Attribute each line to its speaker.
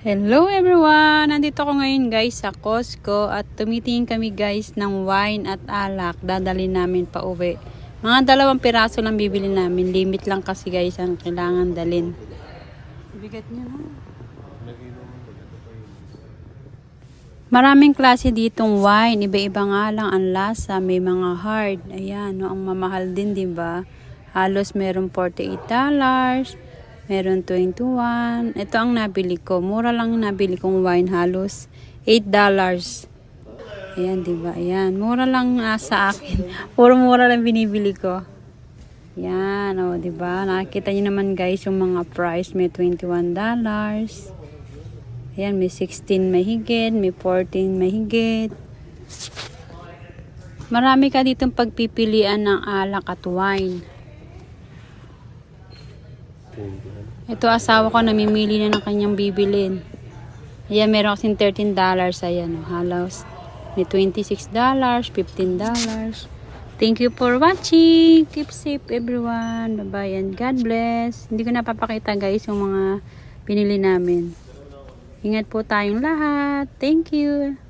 Speaker 1: Hello everyone! Nandito ko ngayon guys sa Costco at tumitingin kami guys ng wine at alak. Dadalhin namin pa uwi. Mga dalawang piraso lang bibili namin. Limit lang kasi guys ang kailangan dalhin. Bigat niya no? Maraming klase ditong wine. Iba-iba nga lang ang lasa. May mga hard. Ayan, no? ang mamahal din, di ba? Halos meron 48 dollars. Meron 21. Ito ang nabili ko. Mura lang nabili kong wine. Halos 8 dollars. Ayan, di ba? Ayan. Mura lang ah, sa akin. Puro mura lang binibili ko. Yan, o, di ba? Nakikita niyo naman guys yung mga price. May 21 dollars. Ayan, may 16 may higit, may 14 may higit. Marami ka ditong pagpipilian ng alak at wine. Ito asawa ko namimili na ng kanyang bibilin. Ayan, meron kasing 13 dollars. Ayan, oh, halos. May 26 dollars, 15 dollars. Thank you for watching. Keep safe everyone. Bye-bye and God bless. Hindi ko napapakita guys yung mga pinili namin. Ingat po tayong lahat. Thank you.